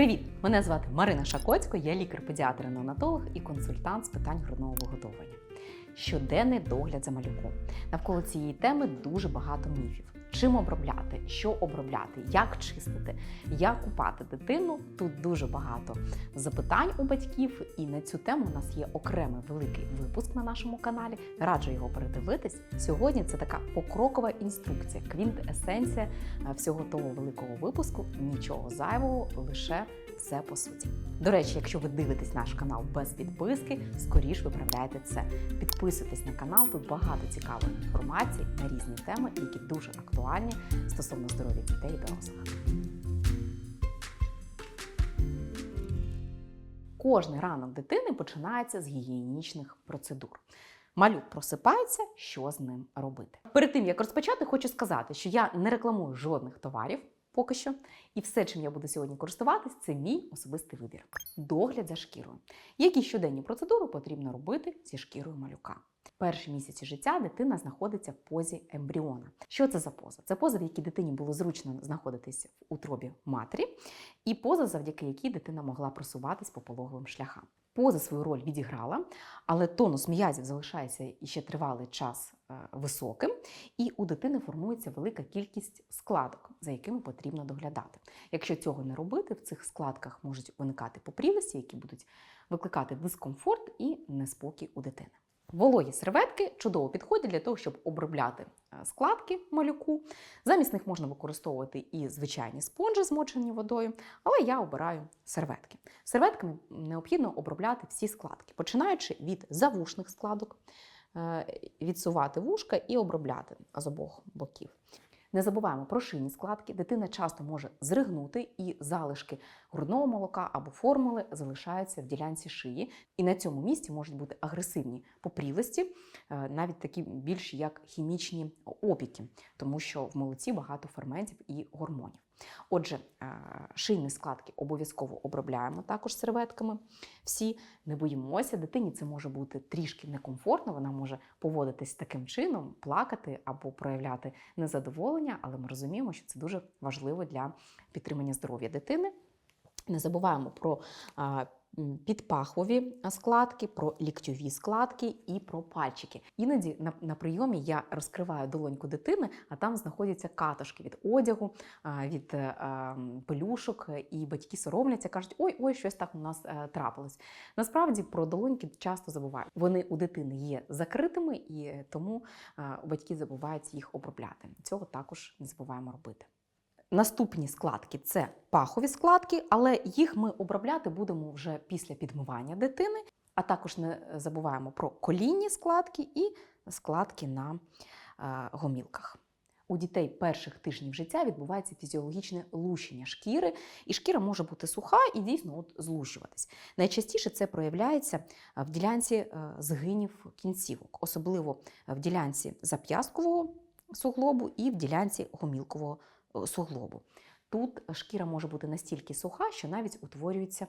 Привіт! Мене звати Марина Шакоцько, я лікар-педіатр-неонатолог і консультант з питань грудного виготовлення. Щоденний догляд за малюком. Навколо цієї теми дуже багато міфів. Чим обробляти, що обробляти, як чистити, як купати дитину. Тут дуже багато запитань у батьків, і на цю тему у нас є окремий великий випуск на нашому каналі. Раджу його передивитись. Сьогодні це така покрокова інструкція, квінт-есенція е, всього того великого випуску. Нічого зайвого, лише все по суті. До речі, якщо ви дивитесь наш канал без підписки, скоріш виправляйте це. Підписуйтесь на канал, тут багато цікавої інформації на різні теми, які дуже актуальні стосовно здоров'я дітей і дорослих. Кожний ранок дитини починається з гігієнічних процедур. Малюк просипається, що з ним робити. Перед тим як розпочати, хочу сказати, що я не рекламую жодних товарів поки що, і все, чим я буду сьогодні користуватись, це мій особистий вибір. Догляд за шкірою. Які щоденні процедури потрібно робити зі шкірою малюка? Перші місяці життя дитина знаходиться в позі ембріона. Що це за поза? Це поза, в якій дитині було зручно знаходитися в утробі матері, і поза, завдяки якій дитина могла просуватись по пологовим шляхам. Поза свою роль відіграла, але тонус м'язів залишається іще тривалий час високим, і у дитини формується велика кількість складок, за якими потрібно доглядати. Якщо цього не робити, в цих складках можуть виникати попрілості, які будуть викликати дискомфорт і неспокій у дитини. Вологі серветки чудово підходять для того, щоб обробляти е, складки малюку. Замість них можна використовувати і звичайні спонжі, змочені водою, але я обираю серветки. Серветками необхідно обробляти всі складки, починаючи від завушних складок, е, відсувати вушка і обробляти з обох боків. Не забуваємо про шийні складки. Дитина часто може зригнути, і залишки грудного молока або формули залишаються в ділянці шиї. І на цьому місці можуть бути агресивні попрілості, е, навіть такі більш як хімічні опіки, тому що в молоці багато ферментів і гормонів. Отже, е, шийні складки обов'язково обробляємо також серветками. Всі не боїмося, дитині це може бути трішки некомфортно, вона може поводитись таким чином, плакати або проявляти незадоволення, але ми розуміємо, що це дуже важливо для підтримання здоров'я дитини. Не забуваємо про м, підпахові складки, про ліктьові складки і про пальчики. Іноді на, на прийомі я розкриваю долоньку дитини, а там знаходяться катушки від одягу, від е, пелюшок, і батьки соромляться, кажуть, ой, ой, щось так у нас е, трапилось. Насправді про долоньки часто забувають. Вони у дитини є закритими, і е, тому е, батьки забувають їх обробляти. Цього також не забуваємо робити. Наступні складки це пахові складки, але їх ми обробляти будемо вже після підмивання дитини. А також не забуваємо про колінні складки і складки на е, гомілках. У дітей перших тижнів життя відбувається фізіологічне лущення шкіри, і шкіра може бути суха і дійсно от злущуватись. Найчастіше це проявляється е, в ділянці е, згинів кінцівок, особливо в ділянці зап'ясткового суглобу і в ділянці гомілкового суглобу. Тут шкіра може бути настільки суха, що навіть утворюються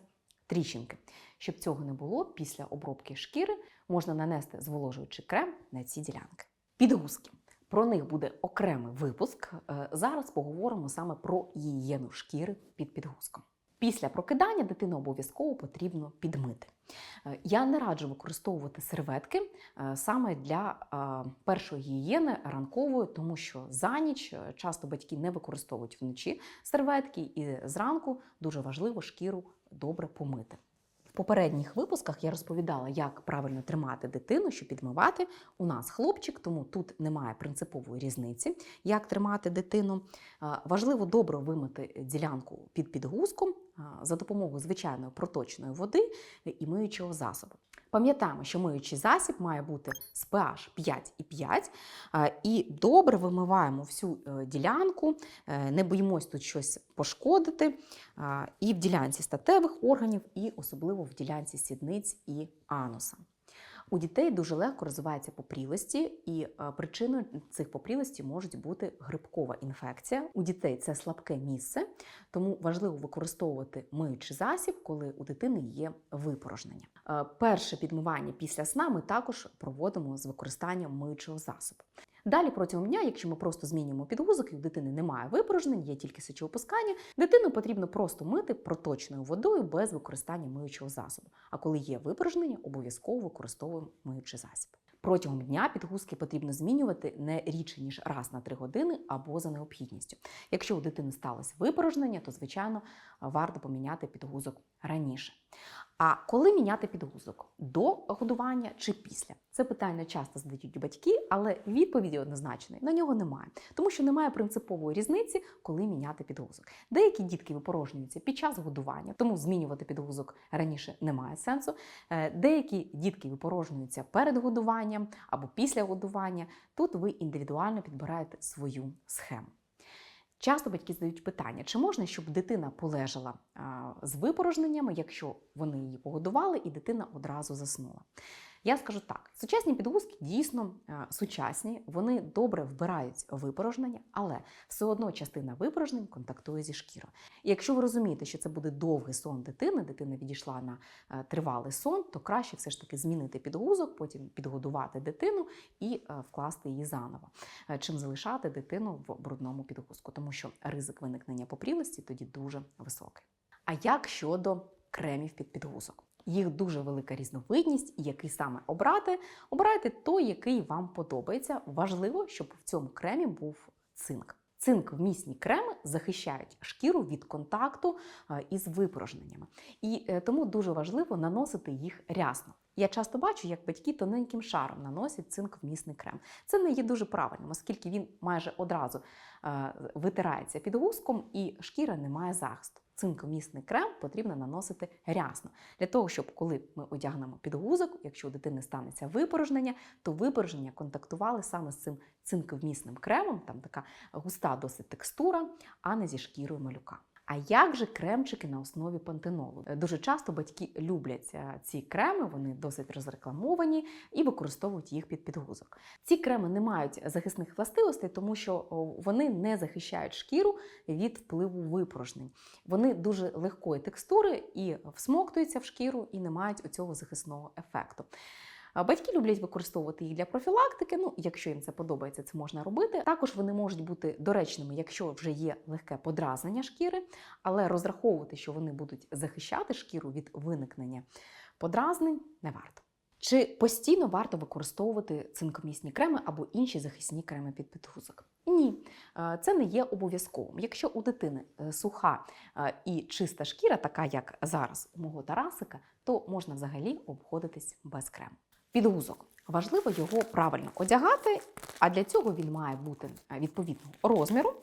тріщинки. Щоб цього не було, після обробки шкіри можна нанести зволожуючий крем на ці ділянки. Підгузки. Про них буде окремий випуск. Е, Зараз поговоримо саме про гігієну шкіри під підгузком. Після прокидання дитину обов'язково потрібно підмити. Е, Я не раджу використовувати серветки е, саме для е, першої гігієни ранкової, тому що за ніч часто батьки не використовують вночі серветки, і зранку дуже важливо шкіру добре помити. В попередніх випусках я розповідала, як правильно тримати дитину, щоб підмивати. У нас хлопчик, тому тут немає принципової різниці, як тримати дитину. Важливо добре вимити ділянку під підгузком за допомогою звичайної проточної води і миючого засобу. Пам'ятаємо, що миючий засіб має бути з pH 5,5 е, і добре вимиваємо всю е, ділянку, е, не боїмось тут щось пошкодити і в ділянці статевих органів, і особливо в ділянці сідниць і ануса. У дітей дуже легко розвиваються попрілості, і причиною цих попрілостей може бути грибкова інфекція. У дітей це слабке місце, тому важливо використовувати миючий засіб, коли у дитини є випорожнення. Перше підмивання після сна ми також проводимо з використанням миючого засобу. Далі протягом дня, якщо ми просто змінюємо підгузок і у дитини немає випорожнень, є тільки сечовипускання, дитину потрібно просто мити проточною водою без використання миючого засобу. А коли є випорожнення, обов'язково використовуємо миючий засіб. Протягом дня підгузки потрібно змінювати не рідше ніж раз на 3 години або за необхідністю. Якщо у дитини сталося випорожнення, то звичайно варто поміняти підгузок раніше. А коли міняти підгузок до годування чи після? Це питання часто задають батьки, але відповіді однозначної на нього немає, тому що немає принципової різниці, коли міняти підгузок. Деякі дітки випорожнюються під час годування, тому змінювати підгузок раніше немає сенсу. Е, Деякі дітки випорожнюються перед годуванням або після годування. Тут ви індивідуально підбираєте свою схему. Часто батьки задають питання, чи можна, щоб дитина полежала з випорожненнями, якщо вони її погодували, і дитина одразу заснула. Я скажу так: сучасні підгузки дійсно сучасні, вони добре вбирають випорожнення, але все одно частина випорожнень контактує зі шкірою. І якщо ви розумієте, що це буде довгий сон дитини, дитина відійшла на е, тривалий сон, то краще все ж таки змінити підгузок, потім підгодувати дитину і е, вкласти її заново, е, чим залишати дитину в брудному підгузку, тому що ризик виникнення попрілості тоді дуже високий. А як щодо кремів під підгузок? Їх дуже велика різновидність, який саме обрати, обирайте той, який вам подобається. Важливо, щоб в цьому кремі був цинк. Цинк вмісні креми захищають шкіру від контакту е, із випорожненнями. І е, тому дуже важливо наносити їх рясно. Я часто бачу, як батьки тоненьким шаром наносять цинк-вмісний крем. Це не є дуже правильним, оскільки він майже одразу е, витирається підгузком і шкіра не має захисту. Цинковмісний крем потрібно наносити рясно для того, щоб коли ми одягнемо підгузок, якщо у дитини станеться випорожнення, то випорожнення контактували саме з цим цинковмісним кремом, там така густа досить текстура, а не зі шкірою малюка. А як же кремчики на основі пантенолу? Дуже часто батьки люблять е, ці креми, вони досить розрекламовані і використовують їх під підгузок. Ці креми не мають захисних властивостей, тому що вони не захищають шкіру від впливу випорожнень. Вони дуже легкої текстури і всмоктуються в шкіру і не мають цього захисного ефекту. Батьки люблять використовувати їх для профілактики. Ну, якщо їм це подобається, це можна робити. Також вони можуть бути доречними, якщо вже є легке подразнення шкіри, але розраховувати, що вони будуть захищати шкіру від виникнення подразнень, не варто. Чи постійно варто використовувати цинкомісні креми або інші захисні креми під підгузок? Ні, Е, це не є обов'язковим. Якщо у дитини е, суха е, і чиста шкіра, така як зараз у мого Тарасика, то можна взагалі обходитись без крему. Підгузок. Важливо його правильно одягати, а для цього він має бути е, відповідного розміру.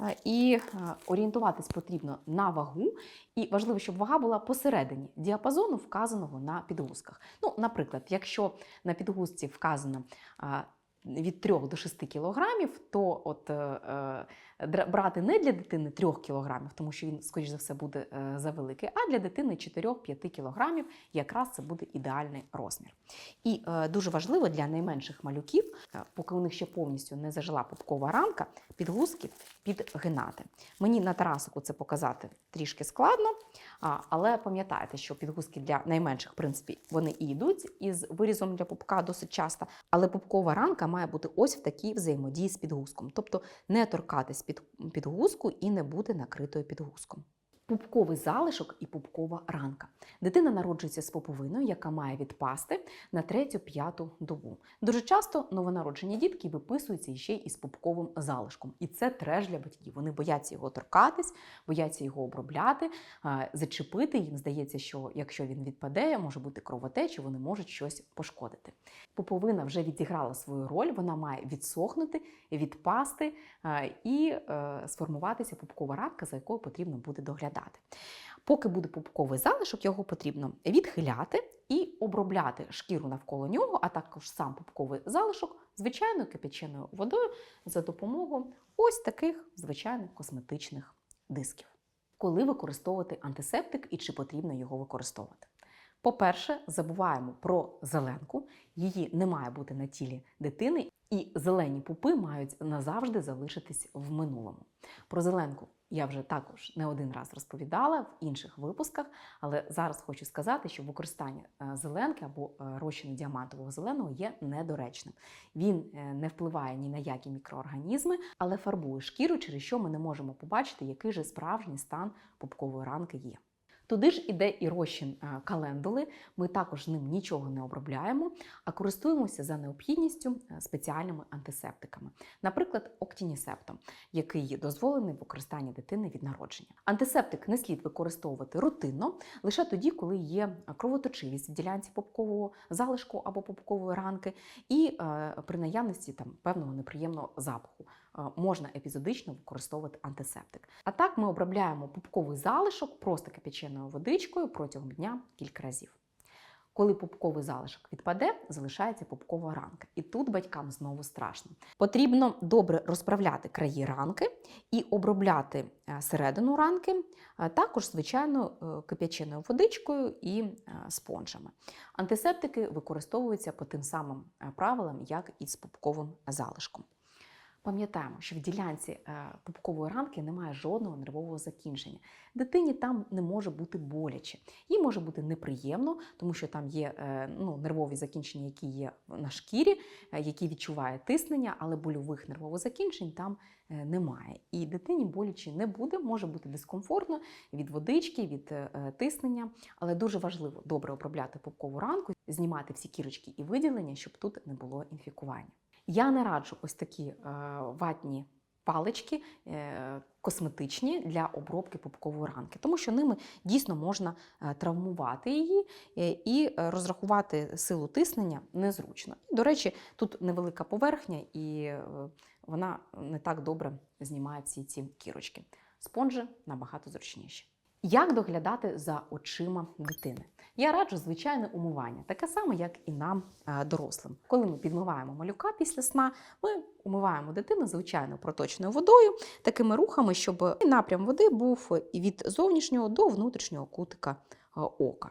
Е, І е, орієнтуватись потрібно на вагу, і важливо, щоб вага була посередині діапазону, вказаного на підгузках. Ну, наприклад, якщо на підгузці вказано від 3 до 6 кілограмів, то от брати не для дитини 3 кілограмів, тому що він, скоріш за все, буде е, завеликий, а для дитини 4-5 кілограмів якраз це буде ідеальний розмір. І е, дуже важливо для найменших малюків, е, поки у них ще повністю не зажила пупкова рамка, підгузки підгинати. Мені на Тарасику це показати трішки складно, але пам'ятайте, що підгузки для найменших, в принципі, вони і йдуть із вирізом для пупка досить часто, але пупкова рамка має бути ось в такій взаємодії з підгузком, тобто не торкатись підгузку і не буде накритою підгузком. Пупковий залишок і пупкова ранка. Дитина народжується з поповиною, яка має відпасти на третю-п'яту добу. Дуже часто новонароджені дітки виписуються ще із пупковим залишком. І це треш для батьків. Вони бояться його торкатись, бояться його обробляти, зачепити. Їм здається, що якщо він відпаде, може бути кровотеча, вони можуть щось пошкодити. Пуповина вже відіграла свою роль, вона має відсохнути, відпасти і е, сформуватися пупкова ранка, за якою потрібно буде доглядати. Поки буде пупковий залишок, його потрібно відхиляти і обробляти шкіру навколо нього, а також сам пупковий залишок звичайною кипяченою водою за допомогою ось таких звичайних косметичних дисків. Коли використовувати антисептик і чи потрібно його використовувати? По-перше, забуваємо про зеленку, її не має бути на тілі дитини, і зелені пупи мають назавжди залишитись в минулому. Про зеленку я вже також не один раз розповідала в інших випусках, але зараз хочу сказати, що використання е, зеленки або розчини розчину діамантового зеленого є недоречним. Він е, не впливає ні на які мікроорганізми, але фарбує шкіру, через що ми не можемо побачити, який же справжній стан пупкової ранки є. Туди ж іде і розчин е, календули. Ми також ним нічого не обробляємо, а користуємося за необхідністю е, спеціальними антисептиками, наприклад, октінісептом, який дозволений в використанні дитини від народження. Антисептик не слід використовувати рутинно лише тоді, коли є кровоточивість в ділянці попкового залишку або попкової ранки, і е, при наявності там певного неприємного запаху. Е, Можна епізодично використовувати антисептик. А так ми обробляємо пупковий залишок просто кипяченою водичкою протягом дня кілька разів. Коли пупковий залишок відпаде, залишається пупкова ранка. І тут батькам знову страшно. Потрібно добре розправляти краї ранки і обробляти е, середину ранки, а також звичайно е, кип'яченою водичкою і е, спонжами. Антисептики використовуються по тим самим е, правилам, як і з пупковим залишком. Пам'ятаємо, що в ділянці е, пупкової ранки немає жодного нервового закінчення. Дитині там не може бути боляче. Їй може бути неприємно, тому що там є е, ну, нервові закінчення, які є на шкірі, е, які відчуває тиснення, але больових нервових закінчень там немає. І дитині боляче не буде, може бути дискомфортно від водички, від тиснення, але дуже важливо добре обробляти пупкову ранку, знімати всі кірочки і виділення, щоб тут не було інфікування. Я не раджу ось такі е, ватні палички е, косметичні для обробки пупкової ранки, тому що ними дійсно можна е, травмувати її і розрахувати силу тиснення незручно. До речі, тут невелика поверхня, і вона не так добре знімає всі ці кірочки. Спонжі набагато зручніші. Як доглядати за очима дитини? Я раджу звичайне умивання, таке саме, як і нам, е, дорослим. Коли ми підмиваємо малюка після сна, ми умиваємо дитину звичайно проточною водою, такими рухами, щоб напрям води був від зовнішнього до внутрішнього кутика е, ока.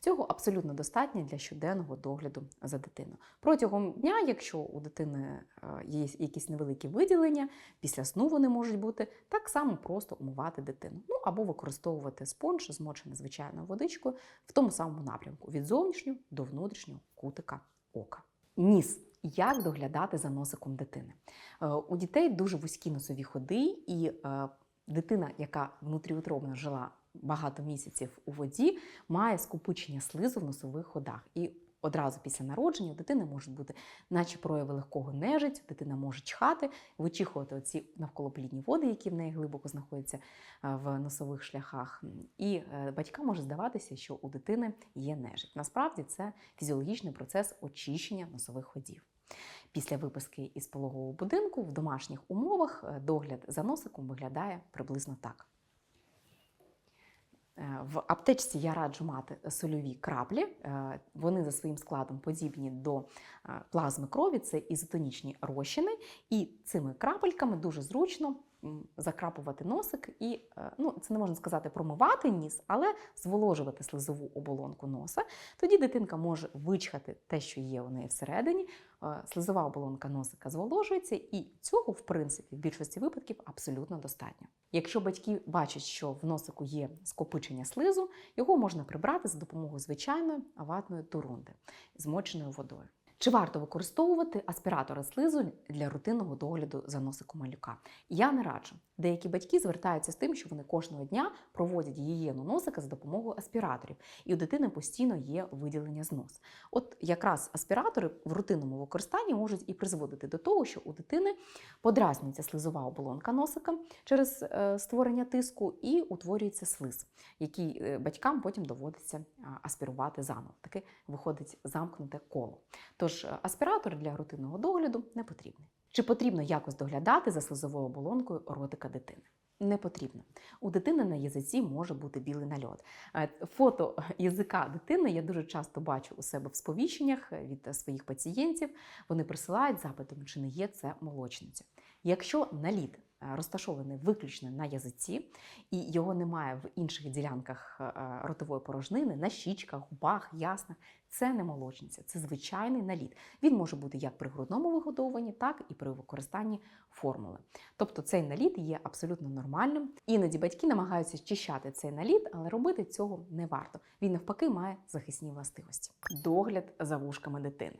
Цього абсолютно достатньо для щоденного догляду за дитиною. Протягом дня, якщо у дитини е, є якісь невеликі виділення, після сну вони можуть бути, так само просто умивати дитину. Ну або використовувати спонж, змочений звичайною водичкою в тому самому напрямку від зовнішнього до внутрішнього кутика ока. Ніс. Як доглядати за носиком дитини? Е, У дітей дуже вузькі носові ходи, і е, дитина, яка внутріутробно жила багато місяців у воді, має скупучення слизу в носових ходах. І одразу після народження у дитини можуть бути, наче прояви легкого нежиття, дитина може чхати, вичихувати оці навколоплідні води, які в неї глибоко знаходяться е, в носових шляхах. І е, батькам може здаватися, що у дитини є нежить. Насправді це фізіологічний процес очищення носових ходів. Після виписки із пологового будинку в домашніх умовах е, догляд за носиком виглядає приблизно так. Е, В аптечці я раджу мати сольові краплі. Е, Вони за своїм складом подібні до е, плазми крові, це ізотонічні розчини, і цими крапельками дуже зручно закрапувати носик і е, ну, це не можна сказати промивати ніс, але зволожувати слизову оболонку носа. Тоді дитинка може вичхати те, що є у неї всередині. Е, Слизова оболонка носика зволожується, і цього, в принципі, в більшості випадків абсолютно достатньо. Якщо батьки бачать, що в носику є скопичення слизу, його можна прибрати за допомогою звичайної ватної турунди, змоченою водою. Чи варто використовувати аспіратори слизу для рутинного догляду за носиком малюка? Я не раджу. Деякі батьки звертаються з тим, що вони кожного дня проводять гігієну носика за допомогою аспіраторів, і у дитини постійно є виділення з нос. От якраз аспіратори в рутинному використанні можуть і призводити до того, що у дитини подразнюється слизова оболонка носика через е, створення тиску і утворюється слиз, який е, батькам потім доводиться аспірувати заново. Таке виходить замкнуте коло. Тож е, аспіратор для рутинного догляду не потрібний. Чи потрібно якось доглядати за слизовою оболонкою ротика дитини? Не потрібно. У дитини на язиці може бути білий нальот. Е, Фото язика дитини я дуже часто бачу у себе в сповіщеннях е, від своїх пацієнтів. Вони присилають запитом, чи не є це молочниця. Якщо наліт е, розташований виключно на язиці, і його немає в інших ділянках е, ротової порожнини, на щічках, губах, яснах. Це не молочниця, це звичайний наліт. Він може бути як при грудному вигодовуванні, так і при використанні формули. Тобто цей наліт є абсолютно нормальним. Іноді батьки намагаються щищати цей наліт, але робити цього не варто. Він навпаки має захисні властивості. Догляд за вушками дитини.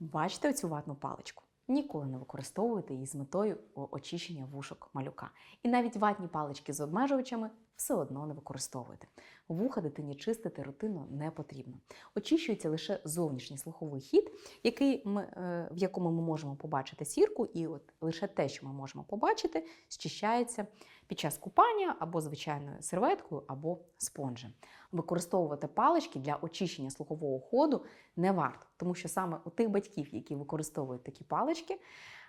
Бачите оцю ватну паличку? Ніколи не використовуйте її з метою очищення вушок малюка. І навіть ватні палички з обмежувачами все одно не використовуйте. Вуха дитині чистити рутинно не потрібно. Очищується лише зовнішній слуховий хід, який ми, е, в якому ми можемо побачити сірку, і от лише те, що ми можемо побачити, зчищається під час купання або звичайною серветкою, або спонжем. Використовувати палички для очищення слухового ходу не варто, тому що саме у тих батьків, які використовують такі палички,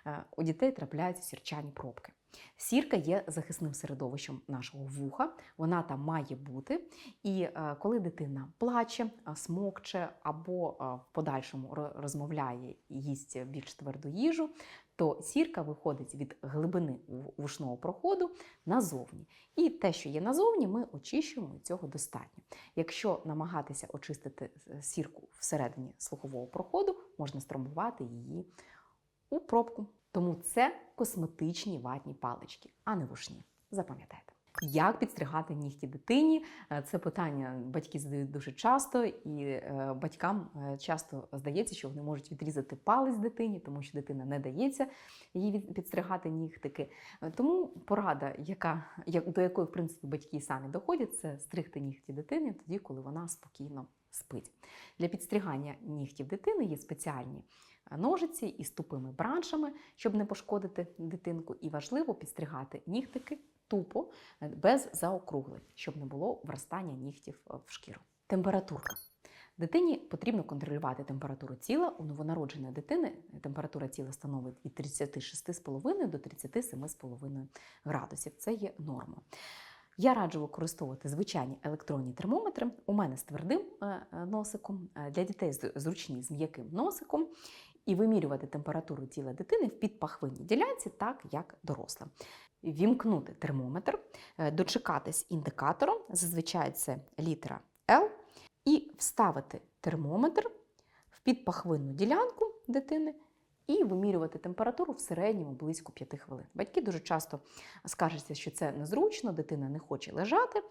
е, у дітей трапляються сірчані пробки. Сірка є захисним середовищем нашого вуха, вона там має бути. І е, коли дитина плаче, смокче або в подальшому розмовляє і їсть більш тверду їжу, то сірка виходить від глибини вушного проходу назовні. І те, що є назовні, ми очищуємо цього достатньо. Якщо намагатися очистити е, сірку всередині слухового проходу, можна стромбувати її у пробку. Тому це косметичні ватні палички, а не вушні. Запам'ятайте. Як підстригати нігті дитині? Е, Це питання батьки задають дуже часто, і е, батькам е, часто здається, що вони можуть відрізати палець дитині, тому що дитина не дається їй підстригати нігтики. Тому порада, яка, як- до якої в принципі батьки самі доходять, це стригти нігті дитини тоді, коли вона спокійно спить. Для підстригання нігтів дитини є спеціальні ножиці із тупими браншами, щоб не пошкодити дитинку. І важливо підстригати нігтики тупо, е, без заокруглень, щоб не було вростання нігтів е, в шкіру. Температурка. Дитині потрібно контролювати температуру тіла. У новонародженої дитини температура тіла становить від 36,5 до 37,5 градусів. Це є норма. Я раджу використовувати звичайні електронні термометри. У мене з твердим е, е, носиком, е, для дітей зручні з м'яким носиком, і вимірювати температуру тіла дитини в підпахвинній ділянці, так як дорослим. Вімкнути термометр, е, дочекатись індикатором, зазвичай це літера L, і вставити термометр в підпахвинну ділянку дитини і вимірювати температуру в середньому близько 5 хвилин. Батьки дуже часто скаржаться, що це незручно, дитина не хоче лежати.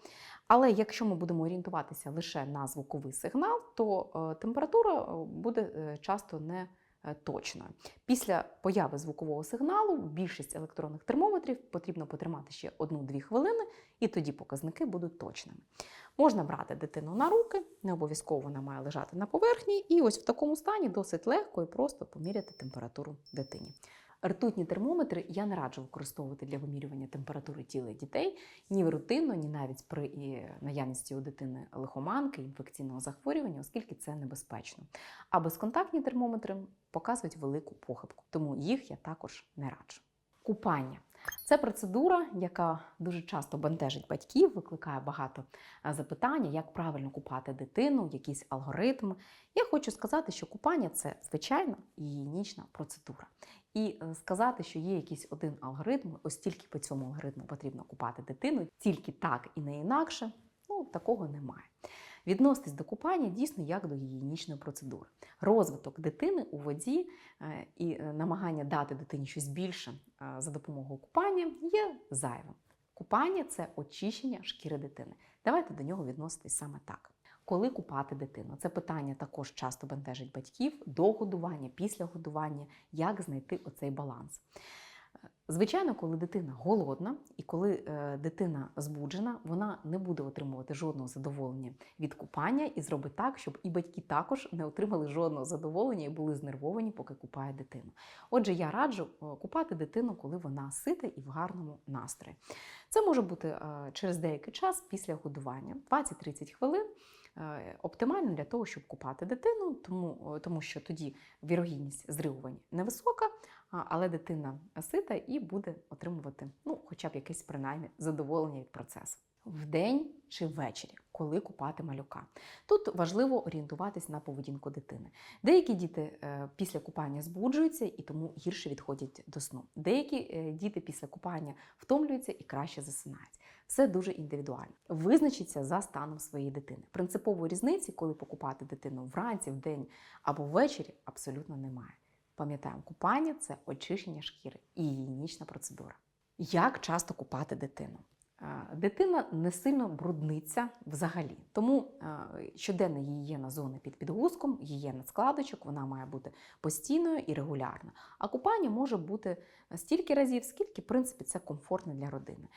Але якщо ми будемо орієнтуватися лише на звуковий сигнал, то е, температура е, буде часто не точною. Після появи звукового сигналу більшість електронних термометрів потрібно потримати ще 1-2 хвилини, і тоді показники будуть точними. Можна брати дитину на руки, не обов'язково вона має лежати на поверхні, і ось в такому стані досить легко і просто поміряти температуру дитині. Ртутні термометри я не раджу використовувати для вимірювання температури тіла дітей ні рутинно, ні навіть при наявності у дитини лихоманки, інфекційного захворювання, оскільки це небезпечно. А безконтактні термометри показують велику похибку, тому їх я також не раджу. Купання. Це процедура, яка дуже часто бентежить батьків, викликає багато е, запитань, як правильно купати дитину, якийсь алгоритм. Я хочу сказати, що купання це звичайна гігієнічна процедура. І е, сказати, що є якийсь один алгоритм, ось тільки по цьому алгоритму потрібно купати дитину, тільки так і не інакше, ну такого немає. Відноситись до купання дійсно як до гігієнічної процедури. Розвиток дитини у воді е, і е, намагання дати дитині щось більше е, за допомогою купання є зайвим. Купання це очищення шкіри дитини. Давайте до нього відноситись саме так. Коли купати дитину? Це питання також часто бентежить батьків до годування, після годування, як знайти оцей баланс. Звичайно, коли дитина голодна і коли е, дитина збуджена, вона не буде отримувати жодного задоволення від купання і зробить так, щоб і батьки також не отримали жодного задоволення і були знервовані, поки купає дитину. Отже, я раджу е, купати дитину, коли вона сита і в гарному настрої. Це може бути е, через деякий час після годування, 20-30 хвилин. Е, Оптимально для того, щоб купати дитину, тому, тому що тоді вірогідність зривувань невисока, але дитина сита і буде отримувати ну, хоча б якесь принаймні задоволення від процесу. Вдень чи ввечері. коли купати малюка. Тут важливо орієнтуватись на поведінку дитини. Деякі діти е, після купання збуджуються і тому гірше відходять до сну. Деякі е, діти після купання втомлюються і краще засинають. Все дуже індивідуально. Визначіться за станом своєї дитини. Принципової різниці, коли покупати дитину вранці, вдень або ввечері, абсолютно немає. Пам'ятаємо, купання це очищення шкіри і гігієнічна процедура. Як часто купати дитину? Дитина не сильно брудниться взагалі, тому щоденна гігієна зони під підгузком, гігієна складочок, вона має бути постійною і регулярно. А купання може бути стільки разів, скільки, в принципі, це комфортно для родини.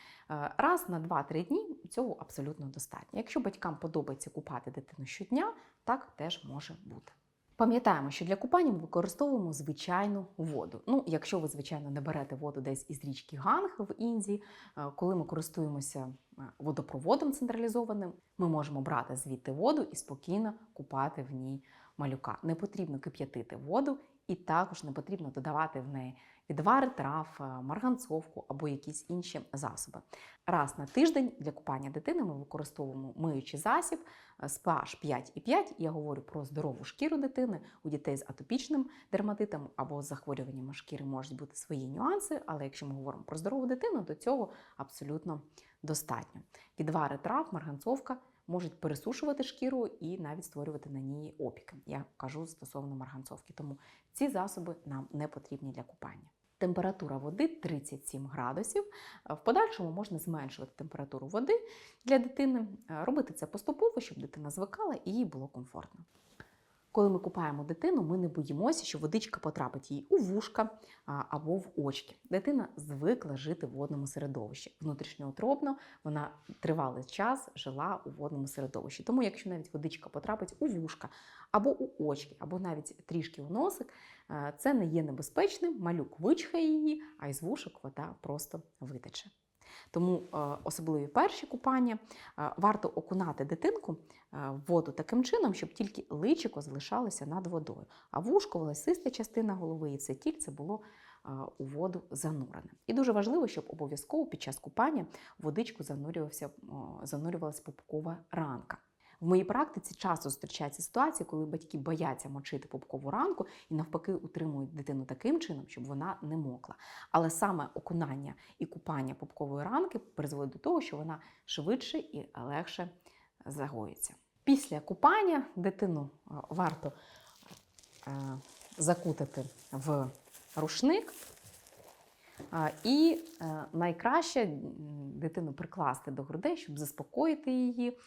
Раз на 2-3 дні цього абсолютно достатньо. Якщо батькам подобається купати дитину щодня, так теж може бути. Пам'ятаємо, що для купання ми використовуємо звичайну воду. Ну, якщо ви, звичайно, не берете воду десь із річки Ганг в Індії, е, коли ми користуємося е, водопроводом централізованим, ми можемо брати звідти воду і спокійно купати в ній малюка. Не потрібно кип'ятити воду, і також не потрібно додавати в неї відвари трав, марганцовку або якісь інші засоби. Раз на тиждень для купання дитини ми використовуємо миючий засіб SPH 5,5. Я говорю про здорову шкіру дитини. У дітей з атопічним дерматитом або з захворюваннями шкіри можуть бути свої нюанси, але якщо ми говоримо про здорову дитину, то цього абсолютно достатньо. Відвари трав, марганцовка можуть пересушувати шкіру і навіть створювати на ній опіки. Я кажу стосовно марганцовки, тому ці засоби нам не потрібні для купання. Температура води 37 градусів. В подальшому можна зменшувати температуру води для дитини, Е, робити це поступово, щоб дитина звикала і їй було комфортно. Коли ми купаємо дитину, ми не боїмося, що водичка потрапить їй у вушка або в очки. Дитина звикла жити в водному середовищі. Внутрішньоутробно вона тривалий час жила у водному середовищі. Тому, якщо навіть водичка потрапить у вушка або у очки, або навіть трішки у носик, е, це не є небезпечним. Малюк вичхає її, а із вушок вода просто витече. Тому е, особливі перші купання е, варто окунати дитинку е, в воду таким чином, щоб тільки личико залишалося над водою, а вушко, волосиста частина голови і це тільце було у воду занурене. І дуже важливо, щоб обов'язково під час купання водичку занурювався, занурювалася пупкова ранка. В моїй практиці часто зустрічається ситуація, коли батьки бояться мочити пупкову ранку і навпаки утримують дитину таким чином, щоб вона не мокла. Але саме окунання і купання пупкової ранки призводить до того, що вона швидше і легше загоїться. Після купання дитину е, варто е, закутати в рушник. І е, найкраще дитину прикласти до грудей, щоб заспокоїти її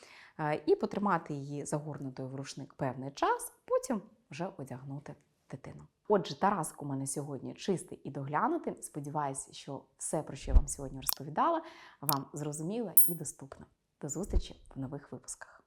і потримати її загорнутою в рушник певний час, потім вже одягнути дитину. Отже, Тарасик у мене сьогодні чистий і доглянутий. Сподіваюся, що все, про що я вам сьогодні розповідала, вам зрозуміло і доступно. До зустрічі в нових випусках.